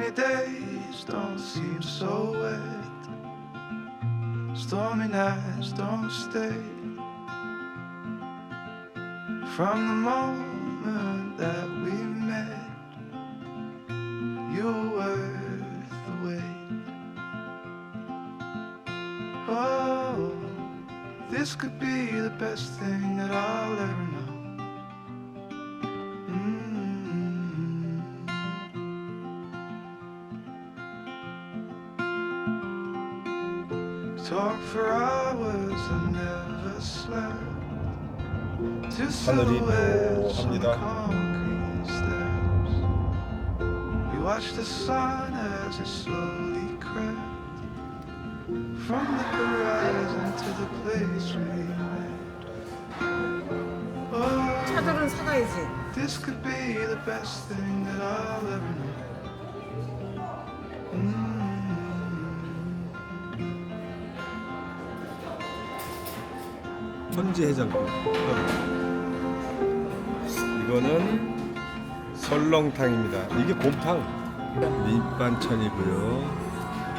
Rainy days don't seem so wet. Stormy nights don't stay. From the moment that we met, you were worth the wait. Oh, this could be the best thing that I'll ever Talk for hours and never slept. Two silhouettes on the 하늘이 concrete steps. We watched the sun as it slowly crept from the horizon to the place we met. Oh, 차들은 사가야지. this could be the best thing that I'll ever know. 천지 해장국. 이거는 설렁탕입니다. 이게 곰탕. 밑반찬이고요.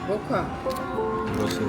녹화. 이것은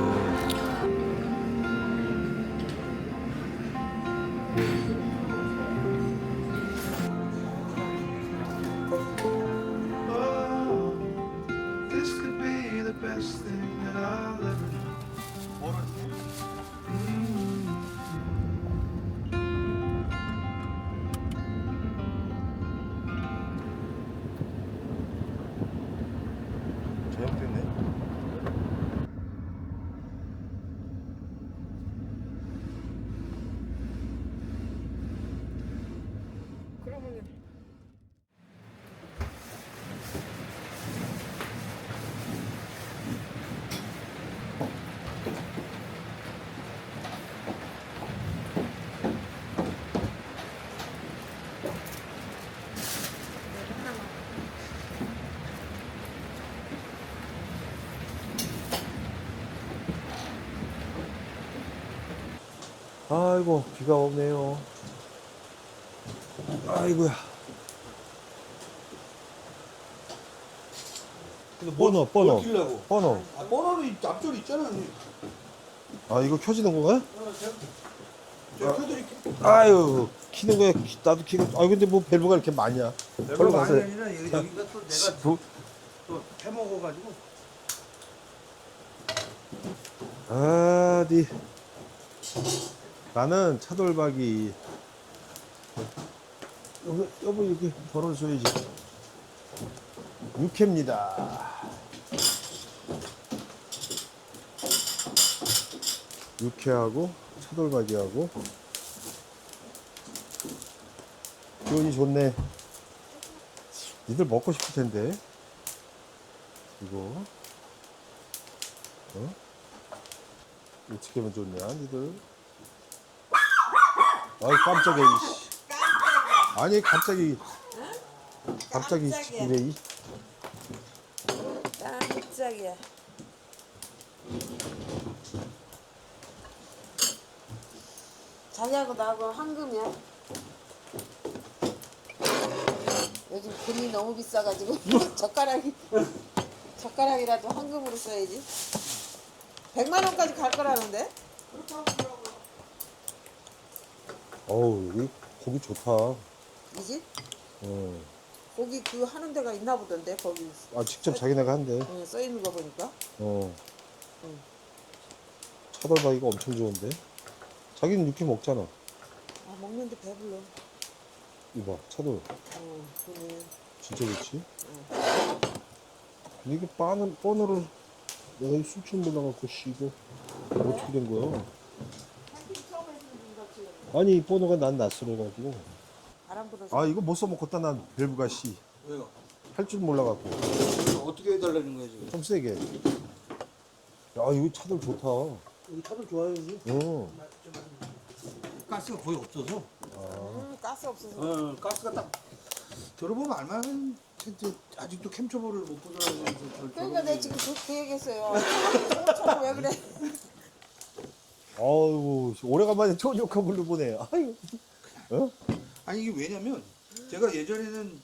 아이고 비가 오네요. 아이고야. 번호 번호 끼려고. 번호. 아, 번호는 앞줄 있잖아. 아 이거 켜지는 건가요? 어, 제가 제가 켜드릴게. 아유 키는 거야 키- 나도 키고 아 근데 뭐 밸브가 이렇게 많냐 별로 많이 가세요. 아니라 여기, 여기가 또 내가 부- 또 해먹어가지고. 아, 니 나는 차돌박이. 여기 여보 여기 덜어줘야지. 육회입니다. 육회하고 차돌박이하고. 기운이 좋네. 니들 먹고 싶을 텐데. 이거. 어? 어떻게 하면 좋냐, 니들? 아이 깜짝이야, 이씨. 아니 갑자기 갑자기 깜짝이야. 이래 이 깜짝이야. 자기하고 나하고 황금이야. 요즘 금이 너무 비싸가지고 젓가락이 젓가락이라도 황금으로 써야지. 100만 원까지 갈 거라는데? 어우 이 고기 좋다. 이 집? 어. 거기 그 하는 데가 있나 보던데 거기 아 직접 자기네가 한대. 어, 써 있는 거 보니까. 어. 응. 차돌박이가 엄청 좋은데. 자기는 육회 먹잖아. 아 먹는데 배불러. 이봐 차돌 어, 그네. 진짜 좋지. 근데 이게 빠는 뻔으로 내가 이 술집 몰라갖고 쉬고 어떻게 된 거야? 아니 이 번호가 난 낯설어가지고 바람 불어서. 아 이거 못 써먹겠다 난 밸브가 씨. 왜요? 할 줄 몰라갖고 어떻게 해달라는 거야 지금? 좀 세게. 야 이거 차들 좋다. 어. 여기 차도 좋아요 여기. 가스가 거의 없어서. 음, 가스 없어서. 어, 가스가 딱 들어보면 알만한 텐트 아직도 캠초보를 못 보더라고요. 그러니까 내가 지금 그, 그 얘기했어요. 저거 왜 그래? 아이고 오래간만에 좋은 욕한 걸로 보네. 아유. 어? 아니 이게 왜냐면 제가 예전에는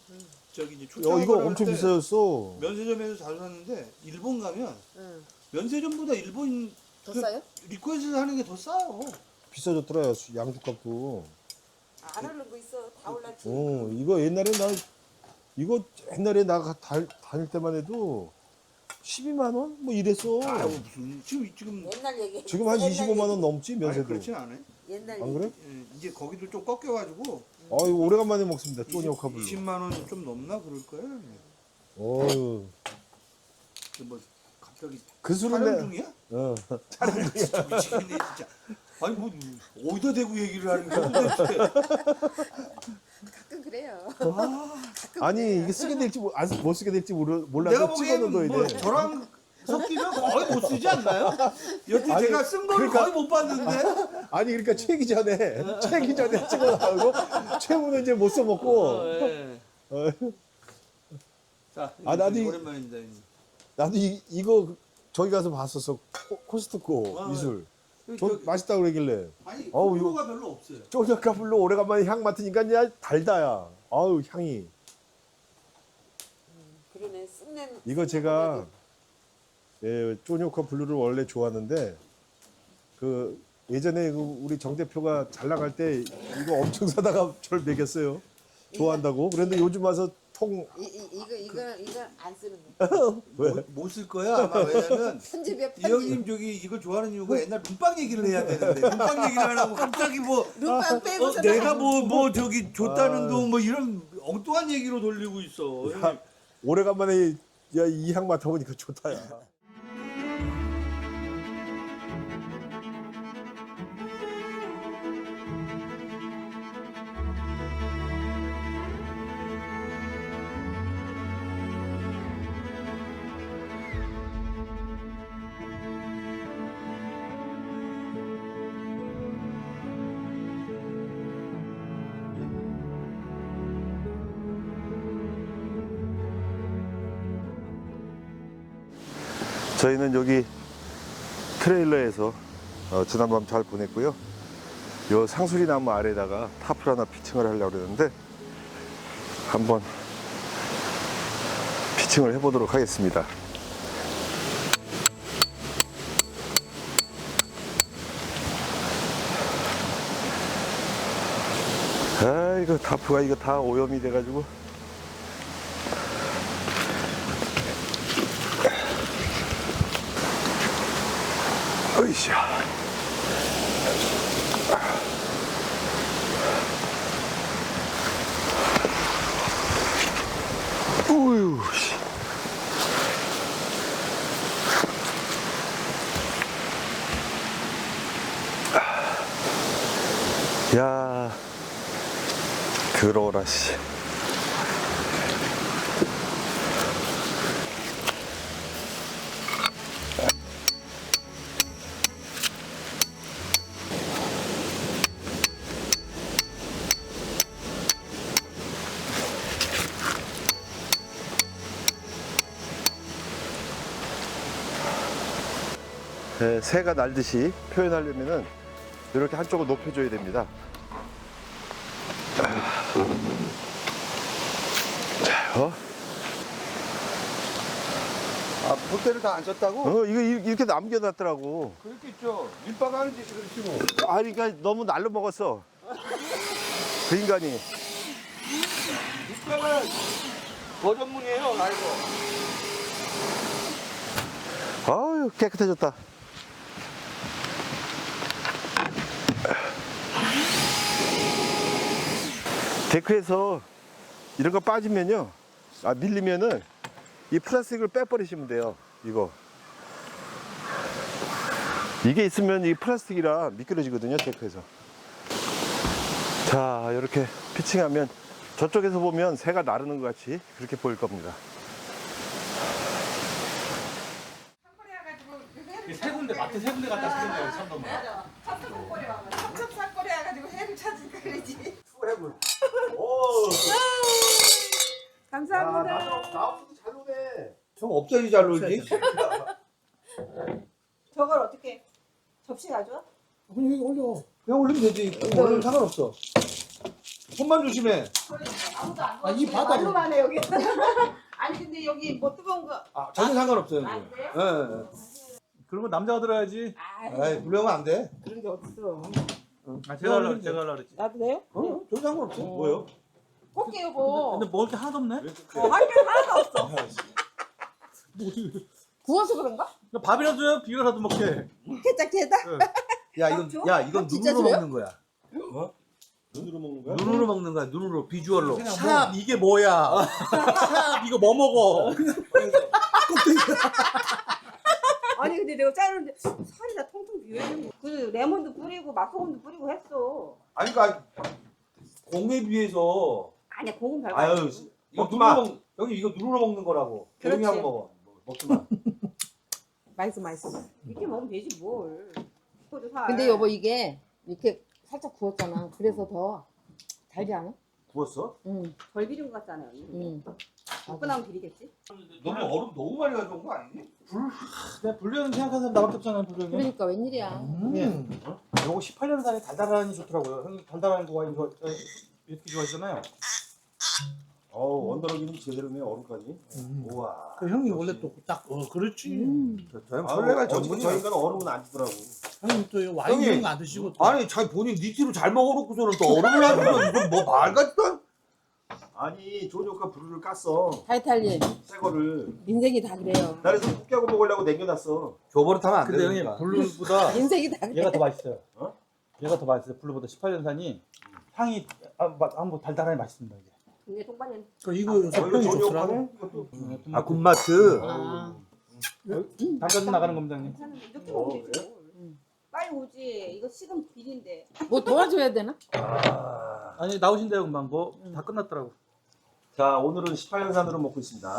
저기 이제 야, 출장 이거 엄청 비싸졌어. 면세점에서 잘 샀는데 일본 가면 응. 면세점보다 일본 더 그 싸요? 리코에서 하는 게 더 싸요. 비싸졌더라, 양주값도. 안 오른 거 있어. 다 올랐지. 어, 이거 옛날에 나, 이거 옛날에 나 가- 다, 다닐 때만 해도 12만 원? 뭐 이랬어. 아 무슨 지금 지금 옛날 얘기. 지금 한 옛날 25만 원 얘기. 넘지, 아니 면세도. 그렇진 않아요. 옛날 안 얘기. 그래? 예, 이제 거기도 좀 꺾여가지고 아, 이거 오래간만에 먹습니다, 쪼니 오카블로. 20만 원 좀 넘나 그럴 거예요. 어휴. 뭐 갑자기 그 술은 촬영 내, 중이야? 어. 진짜 미치겠네 진짜. 아니 뭐 어디다 대고 얘기를 하는 거야 도대체. 그래요. 아니, 이게 쓰게 될지, 모- 안, 못 쓰게 될지 모르, 내가 몰라도 보기에는 찍어놓어야 뭐 돼. 저랑 섞이면 거의 못 쓰지 않나요? 여태 아니, 제가 쓴 거를 그러니까- 거의 못 봤는데. 아니, 그러니까 채기 전에, 채기 전에 찍어놔고, 채우는 이제 못 써먹고. 예. 어, 자, 아, 나도 이- 오랜만입니다. 형님. 나도 이, 이거 저기 가서 봤었어. 코, 코스트코 아, 미술. 저- 저, 맛있다고 그러길래. 아니 어우, 이거- 코코가 별로 없어요. 쪼니오카블로 오래간만에 향 맡으니까 야 달다야. 아우, 향이. 그러네. 쑥낸. 이거 제가 예, 쪼니오카 블루를 원래 좋아하는데 그 예전에 그 우리 정 대표가 잘 나갈 때 이거 엄청 사다가 저를 먹였어요. 좋아한다고. 그런데 요즘 와서 통 이, 이, 이거 이거 이거 안 쓰는 거. 왜? 못 쓸 거야 아마 왜냐면 편집이야 이 편집. 형님 저기 이걸 좋아하는 이유가 옛날 눈빵 얘기를 해야 되는데 눈빵 얘기를 안 하고 갑자기 뭐 눈빵 빼고 어, 내가 뭐 뭐 저기 줬다는 둥 뭐 이런 엉뚱한 얘기로 돌리고 있어. 야, 오래간만에 야, 이 향 맡아보니까 좋다야. 저희는 여기 트레일러에서 어, 지난밤 잘 보냈고요. 요 상수리 나무 아래다가 타프를 하나 피칭을 하려고 그러는데 한번 피칭을 해보도록 하겠습니다. 아 이거 타프가 이거 다 오염이 돼가지고 으이샤. 우유, 씨. 야, 들어오라, 씨. 새가 날듯이 표현하려면은 이렇게 한쪽을 높여줘야 됩니다. 자, 어? 아 봇대를 다 안 썼다고? 어, 이거 이- 이렇게 남겨놨더라고. 그렇겠죠. 밀바가 하는 짓이 그렇지 뭐. 아, 그러니까 너무 날로 먹었어. 그 인간이. 밀바가 더 전문이에요. 알고. 아유, 깨끗해졌다. 데크에서 이런 거 빠지면요. 아, 밀리면은 이 플라스틱을 빼버리시면 돼요. 이거. 이게 있으면 이 플라스틱이라 미끄러지거든요. 데크에서. 자, 이렇게 피칭하면 저쪽에서 보면 새가 나르는 것 같이 그렇게 보일 겁니다. 세 군데 마트 세 군데 갔다 쓰는 거예요 참돔을 섭섭사거리 해가지고 해를 찾으니까 그러지. 감사합니다. 나도 잘 오네. 형 업자리 잘 놀지? 저걸 어떻게 접시 가져와? 그냥 여기 올려. 그냥 올리면 되지. 올리면 상관없어. 손만 조심해. 아, 이 바닥에. 말로만 해 여기. 아니 근데 여기 뭐 뜨거운 거. 아, 전혀 상관없어요. 안 형님. 돼요? 예, 예. 그러면 남자가 들어야지. 아, 에이, 물려면 안 돼. 그런 게 어딨어. 아, 제가 하려고 제가 하려고 그랬지. 나도 돼요? 어? 전혀 상관없어. 뭐요? 꽃게 여보. 근데 먹을 게 하나도 없네. 어, 할게 하나도 없어. 구워서 그런가? 그러니까 밥이라도 줘요. 비벼라도 먹게. 케짝 케다. 야, 이건 줘? 야, 이건 진짜 눈으로 줘요? 먹는 거야. 눈으로 먹는 거야? 눈으로 먹는 거야. 눈으로 비주얼로. 샵 이게 뭐야? 샵 이거 뭐 먹어? 아니 근데 내가 자르는데 살이 다 통통 비어 있는 거. 그 레몬도 뿌리고 맛소금도 뿌리고 했어. 아니 그러니까 공에 비해서 아니야 공은 별거 아유 아니고. 이거 먹지 눈으로 마. 먹 여기 이거 눈으로 먹는 거라고. 조용히 그렇지. 하고 먹어. 먹지 마. 맛있어 맛있어. 이렇게 먹으면 되지 뭘. 그것도 살. 근데 여보 이게 이렇게 살짝 구웠잖아. 그래서 더 달지 않아? 구웠어? 응, 덜 비린 것 같잖아요. 응. 먹고 나면 비리겠지? 너무 얼음 너무 많이 가져온 거 아니니? 내가 불륜 생각하는 사람 나밖에 없잖아요. 불륜. 그러니까 웬일이야. 음. 요거 18년 산에 달달하니 좋더라고요. 형님 달달한 거 좋아 이렇게 좋아하시잖아요. 어우 언더러기는 제대로네 얼음까지. 우와. 그 형이 원래 또 딱 어 그렇지. 저, 저형 아, 설레가 어저께 전문이야. 저희가 얼음은 안 주더라고. 형님 또 와인 형님. 이런 거안 드시고 또. 아니 자기 본인 니티로 잘 먹어놓고서는 또 얼음을 안 주면 이건 뭐 말 같지도 않. 아니 조조가 부르를 깠어. 타이탈린 새 거를. 인생이 다 그래요. 나 그래서 국기하고 먹으려고 남겨놨어. 줘버릇하면 안 근데 형님 되니까. 블루보다 인생이 다 그래. 얘가 더 맛있어요. 어? 얘가 더 맛있어요. 블루보다 18년 산이 향이 아, 맛- 한번 달달하니 맛있습니다 이게. 근데 통반년 그 이거 어, 이거 좋더라고. 파네? 이것도. 아 굿마트. 아, 잠깐 좀 나가는 겁니다 형님. 괜찮은데 이렇게 어, 먹으면 되지 그래요? 뭘. 빨리 오지. 이거 식으면 비린데. 뭐 도와줘야 되나? 아니 나오신대요 금방 뭐다 끝났더라고. 자 오늘은 18년산으로 먹고 있습니다.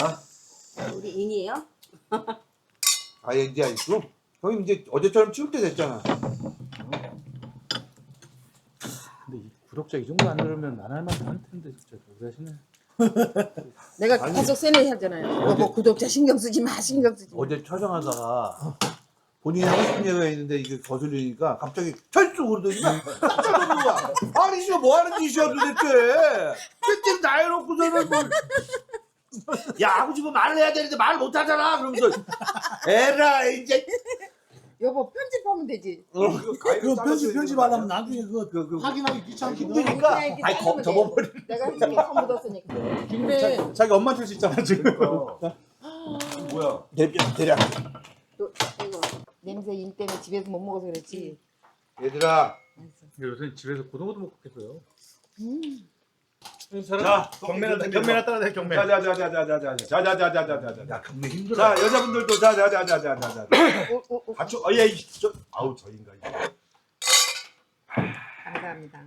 우리 인이에요? 아 이제 알고. 형님 이제 어제처럼 치울 때 됐잖아. 근데 이 구독자 이 정도 안 들으면 안 할 만도 할 텐데 진짜 그러시네. 내가 계속 세뇌 하잖아요. 여보 구독자 신경 쓰지 마, 신경 쓰지 마. 어제 촬영하다가 본인이 하고 싶은 얘기가 있는데 이게 거슬리니까 갑자기 철수 그러더니 깜짝 놀란 거야. 아니 이거 뭐 하는 짓이야 도대체. 쨌든 다 해놓고서는 뭘. 야 하고 싶으면 말을 해야 되는데 말 못하잖아 그러면서 에라 이제 여보 편집하면 되지. 그 편집 편집하려면 나중에 그거 그, 그, 확인하기 귀찮기 힘드니까 그냥 이렇게 아니 거. 접어버리 내가 해줄게 선 묻었으니까. 근데 자기 엄마 줄 수 있잖아 지금. 그러니까. 뭐야? 대략 대략 또 이거 냄새 인 때문에 집에서 못 먹어서 그렇지. 얘들아 요새 집에서 고등어도 못 먹겠어요. 음. 자, 경매나 경매나 따라내 경매. 자자자자자자자자자자자자. 야 경매 힘들어 자 여자분들도 자자자자자자자. 같이 어예 저 아우 저 인간 이거. 감사합니다.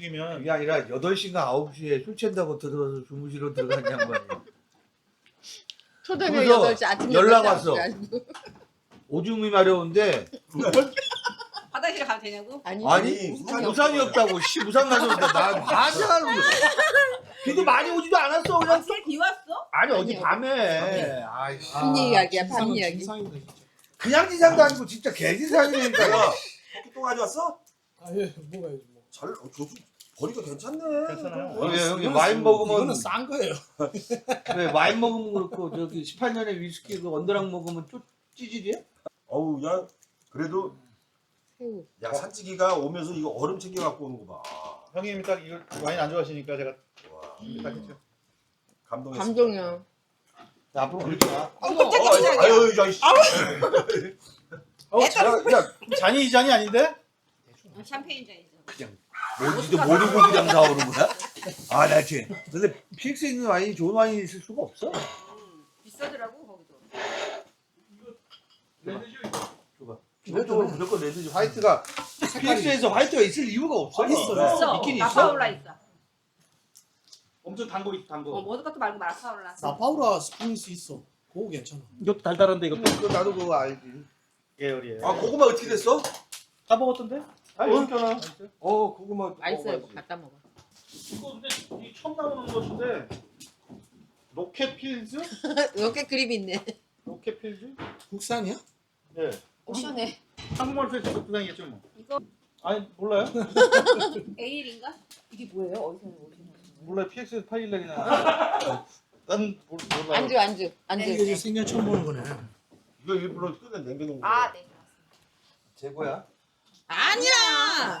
이면 그게 아니라 8시인가 9시에 술 취한다고 들어서 주무시러 들어간 양반이 초저녁 그래서 8시 아침 연락 8시 왔어. 오줌이 마려운데 화장실 가도 되냐고? 아니, 아니, 우산이 우산이 없다고 씨 우산 가져온다 나 맞아 비도 많이 오지도 않았어 아, 그냥 새 비 왔어? 아니 아니, 어디 밤에 아이씨 빈 이야기야, 반 이야기. 진상이다 진짜. 그냥 지상도 아니고 진짜 개지상이니까 야, 또 가져왔어? 아예 먹어야지 뭐. 잘, 어, 저도 버리가 괜찮네. 괜찮아요. 형님 형님 이거는- 와인 먹으면 이거는 싼 거예요. 그래 와인 먹으면 그렇고 저기 18년의 위스키 그 언더락 먹으면 또 찌질이야? 어우, 야, 그래도 새우. 야 산찌기가 오면서 이거 얼음 챙겨 갖고 오는 거 봐. 형님이 딱 이걸 와인 안 좋아하시니까 제가 와, 딱 했죠. 감동했어. 감동이야. 야, 앞으로 그러지 마 어, 아유, 아유, 야, 씨. 어, 자, 야, 잔이 이 잔이 아닌데? 어, 샴페인 잔이죠. 뭔지도 모르고 그냥 나오는 거야? 아, 나 지금. 근데 PX에 있는 와인이 좋은 와인이 있을 수가 없어. 음, 비싸더라고 거기도. 기본적으로 무조건 레드지. 화이트가 PX에서 화이트가 있을 이유가 없어. 있어, 있어. 있긴 있어. 마파올라 있어. 엄청 단거 있어 단거. 어, 모든 것도 말고 마파올라. 나파우라 스프링스 있어. 그거 괜찮아. 이것도 달달한데 이것도 그 나도 그거 알지. 계열이에요. 아, 고구마 어떻게 됐어? 다 먹었던데? 아, 여기 있잖아. 어, 고구마. 맛있어요. 먹어봐야지. 갖다 먹어. 이거 근데 이 처음 나오는 것인데 로켓 필즈? 이렇게 그립이 있네. 로켓 필즈? 국산이야? 네. 시원해. 한국말 표시 적당이겠죠 뭐. 이거 아니 몰라요? 에일인가? 몰라 PX 파일래 그냥. 난 몰- 몰라. 안주 안주 안주. 이게 생전 처음 보는 거네. 이거 일부러 끄는 남겨놓은 거. 아, 네. 제거야? 아니야.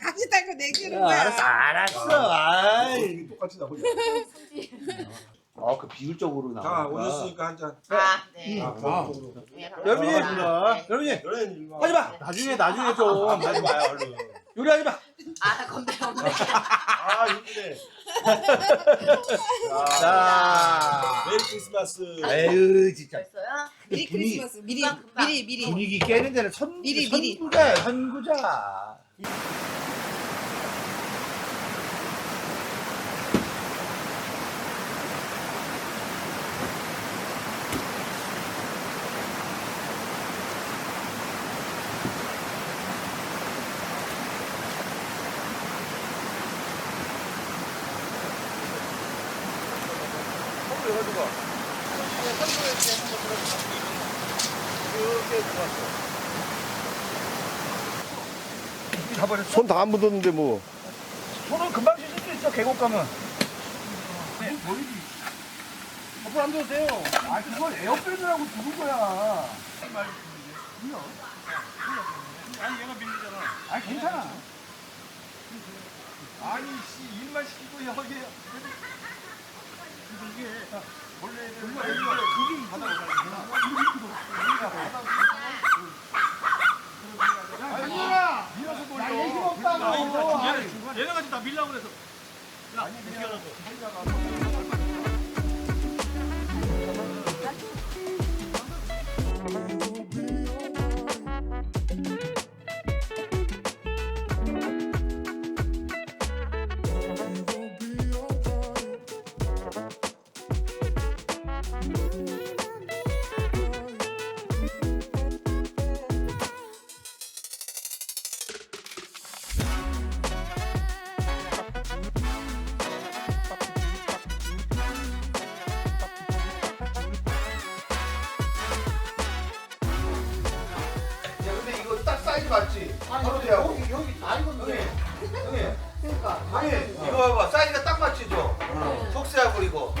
같이 딸거 내기는 거야. 알았어. 아이. 똑같이 나오죠. 아, 그 비율적으로 자 나와. 오셨으니까 한 잔. 아 네. 아, 그쪽으로. 여러분이 네. 여러분이 연예인 일로 와. 하지 마. 나중에 나중에 좀 하지 마요 얼른. 요리하지 마. 아 건배 건배. 아 이쁘네. 자. 메리 크리스마스. 에휴 진짜. 벌써요? 미리 분위기- 크리스마스 미리 아, 미리 미리. 분위기 깨는 데는 선 미리, 미리. 선구자야 선구자. 손 다 안 묻었는데 뭐. 손은 금방 씻을 수 있어 계곡 가면. 네. 앞으로 안 줘도 돼요. 아 그걸 에어밴드라고 부른 거야. 아니 얘가 밀리잖아. 아니 괜찮아. 아니 씨 일만 시키고 여기. 이게 원래 원래 그게 바닥 아니야. 밀어서 돌려. 야, 얘기 없다고. 얘네 같이 다 밀라고 그래서. 야 사이즈 맞지? 바로 돼야 여기 여기 다 익었네 형님 그러니까. 형님 이거 봐봐 사이즈가 딱 맞지죠? 속세하고 이거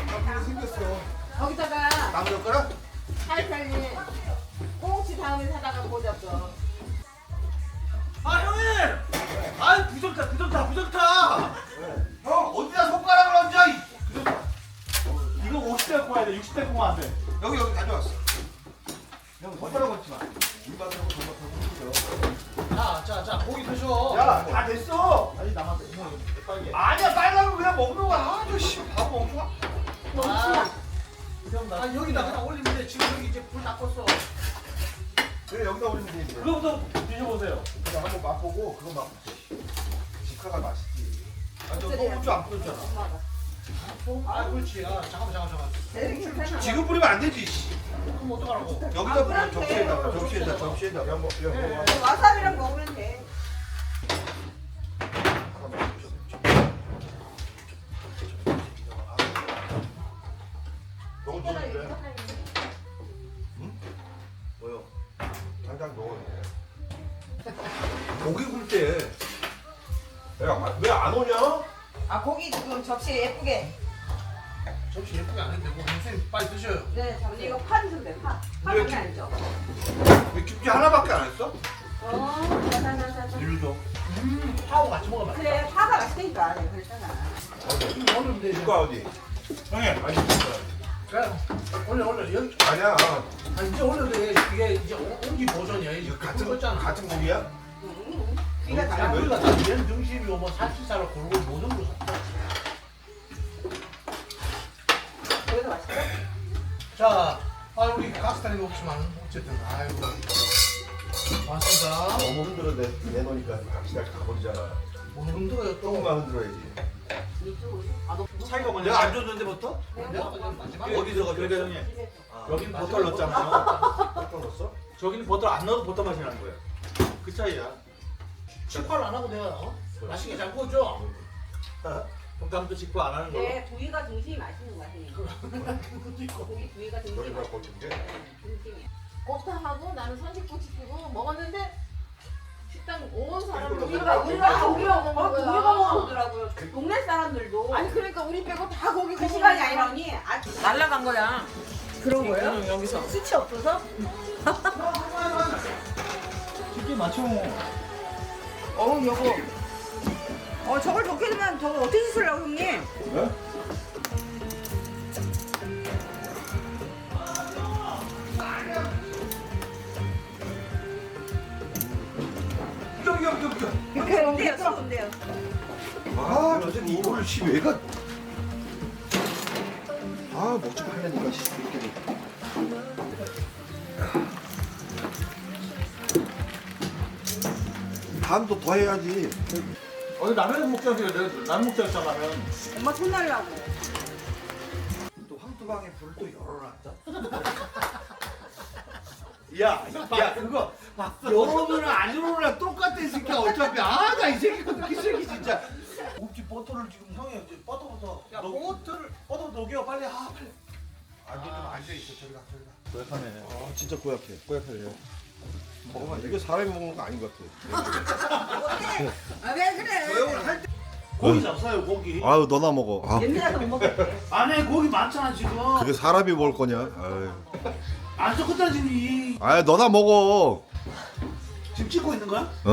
거기다가 나무 젓가락? 살살이 꽁치 다음에 사다가 꽂았어. 아 형님! 아 부정타 부정타 부정타! 형 어디다 손가락을 얹어 이 부정타. 이거 50대 갖고 와야 돼. 60대 갖고 와안 돼. 여기 여기 가져왔어 형 손가락 얹지 마 자, 고기 드셔. 야, 다 됐어. 아니 남았어. 빨개. 아니야, 거 그냥 먹는 거야. 아 저 씨, 바보 멍청아. 아, 형 아, 여기다 그냥 올리면 돼. 지금 여기 이제 불다 껐어. 그래 여기다 올리면 되지. 그거부터 드셔보세요. 그냥 한번 맛보고 그거 맛보세요. 직화가 맛있지. 아저 고추 안 뿌렸잖아. 아, 그렇지. 아, 잠깐만, 잠깐만, 잠깐만. 지금 뿌리면 안 되지. 씨. 그럼 어떡하라고? 여기다 뿌려 접시에다가 접시에다 접시에다. 야, 뭐, 야, 뭐, 네. 와사비랑 먹으면 돼. 같은 거잖아. 같은 고기야? 우리가 다 이런 등심이고 뭐 살치살을 고르고 모든 걸 샀다. 그래도 맛있어? 자, 아 우리 가스타니 없지만 어쨌든 아이고 맞습니다. 너무 흔들어 내, 내놓으니까 갑시다 가버리잖아. 뭐 흔들어요 또. 조금만 흔들어야지. 차이가 뭐냐? 내가 안 줬는데 버터? 내가 그냥 마지막 어디 들어가? 그러니까 형님 여긴 버터를 넣었잖아요. 어떤 넣었어? 저기는 버터 안 넣어도 버터 맛이 나는 거예요. 그 차이야. 직화를 안 하고 내가 어? 맛있게 잘 구워줘. 동감도 직구 안 하는 거. 네, 부위가 등심이 맛있는 거야, 형님. 그것도 있고. 고기 부위가 등심이 머리가 맛있는 거친데? 등심이야. 꽃하고 나는 선식국 시키고 먹었는데 식당 온 이걸로 우리가, 아, 우리가, 우리가, 어, 먹는 거야. 우리가 먹어보더라고요. 그게 사람들도 아니 그러니까 우리 빼고 다 거기 그 시간이 아니라 언니 아, 날라간 거야. 그런 거예요? 응, 여기서. 수치 없어서? 맞춰. 어 여보 어 저걸 좋게 되면 저거 어떻게 쓰려고 형님? 여기 여기 여기. 이렇게 하는데요 쓰는데요 아, 저새 이거를 씨 왜 가? 아 먹지 말라니까 이 다음도 더 해야지. 어디 라면 먹자 그래. 내가 라면 먹자 했잖아 라면. 엄마 손 날라고 또 황토방에 불을 또 열어놨다. 야, 야, 그거 열어놓으면 안 열어놓으면 똑같아 이 새끼야 어차피 아 나 이 새끼가 이 새끼 진짜. 혹시 버터를 지금 형이 이제 버터부터. 야 버터를 버터 녹여 빨리 하 빨리. 앉아 좀 앉아 있어 저리 가 저리 가. 고약하네. 아 진짜 고약해. 고약하네. 먹으면 이게 사람이 먹는 거 아닌 것 같아. 아 왜 그래 고기 잡사요 고기. 아유 너나 먹어. 아못 먹겠대 안에 고기 많잖아 지금. 그게 사람이 먹을 거냐? 아유. 안 섞었다 지금 이. 아 너나 먹어. 지금 찍고 있는 거야? 어.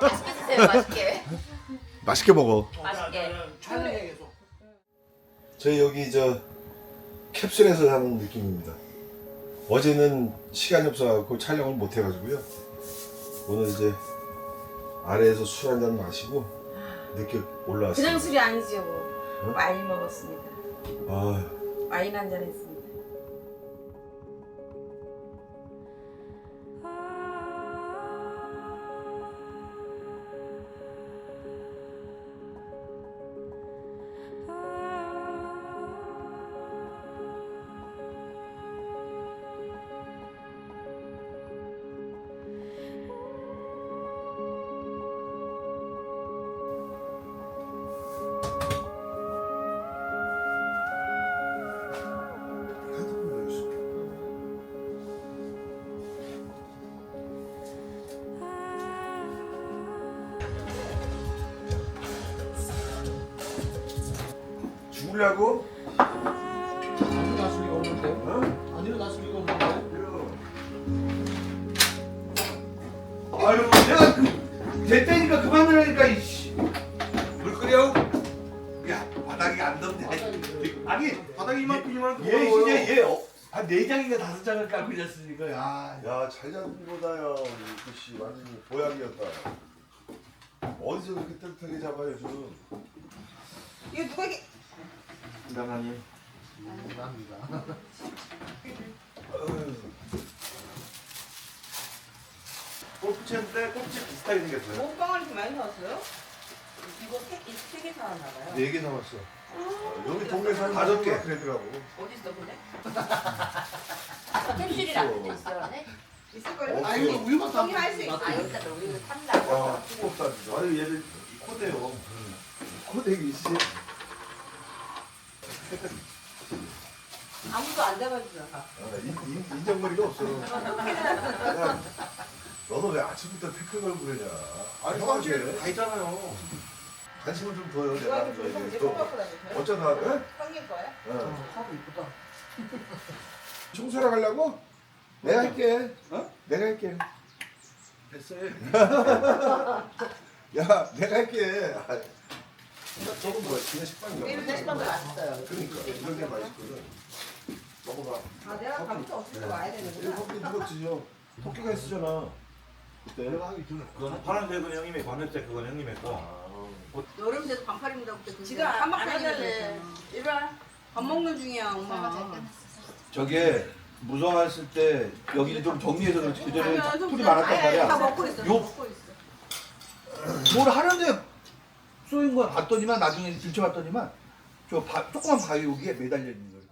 맛있게 드세요. 맛있게. 맛있게 먹어. 맛있게. 촬영해 계속. 저희 여기 저 캡슐에서 사는 느낌입니다. 어제는 시간이 없어갖고 촬영을 못 해가지고요. 오늘 이제 아래에서 술 한 잔 마시고 늦게 올라왔어요. 그냥 술이 아니죠. 뭐. 와인 먹었습니다. 아, 와인 한 잔 했습니 죽으려고? 안 일어났을 리가 없는데. 어? 안 일어났을 리가 없는데. 아유, 내가 그 됐다니까 그만하라니까 이씨. 물 끓여? 야, 바닥이 안 덥네. 아니, 바닥이 이만큼 이만큼. 얘 진짜 얘 어, 한네 장인가 다섯 장을 깔고 잤으니까 야. 야, 잘 잡은 거다요. 우리 씨 완전히 보약이었다. 어디서 그렇게 뜰뜻하게 잡아요, 지금. 이거 누가 이게 나나님. 골프채인데 껍질 비슷하게 생겼어요. 몸빵을 이렇게 많이 나왔어요? 이거 세개 사왔나 봐요 네개 남았어. 어, 여기 동네 사는 다섯 개 그러더라고. 어디 있어 근데? 캡슐이랑 있어. 있을걸요? 아 이거 우유 맛 형님 할수 있어 아 여기다 탄다. 아유, 얘들 코대요. 코대기 씨. 아무도 안 잡아주잖아 아, 인, 인, 인정머리가 없어. 야, 너는 왜 아침부터 태클 걸고 그러냐? 아니, 형한테 다 있잖아요. 관심을 좀 줘요, 내가. 이렇게 조금 너 이제 갖고 다니세요? 어쩌다, 에? 형님 거예요? 어. 하고 이쁘다. 청소하러 가려고? 내가 할게. 어? 내가 할게. 됐어요. 야, 내가 할게. 아, 저건 뭐야? 그냥 식빵인가? 내일 식빵도 맛있어요. 그러니까, 이런 게 맛있거든. 먹어봐. 아 내가 가부터 없을 때 와야 이거 되는구나 토끼 먹었지죠? 토끼가 쓰잖아. 그때. 내가 하기 전에. 그건 파란색은 형님의 밤늦게 그건 형님의 거. 여름 돼서 반팔 입는다고 그때 그 한박 안 다니는 하길래. 이리 와. 밥 먹는 중이야 엄마 저게 무성했을 때 여기 좀 정리해서 그렇지 그전에 아니야, 좀 풀이 그냥 많았단 아예 다 말이야. 먹고 있어 요- 먹고 있어 뭘 하는데 쏘인 거야 봤더니만 나중에 들춰봤더니만 저 바, 조그만 바위 여기에 매달려 있는 거예요.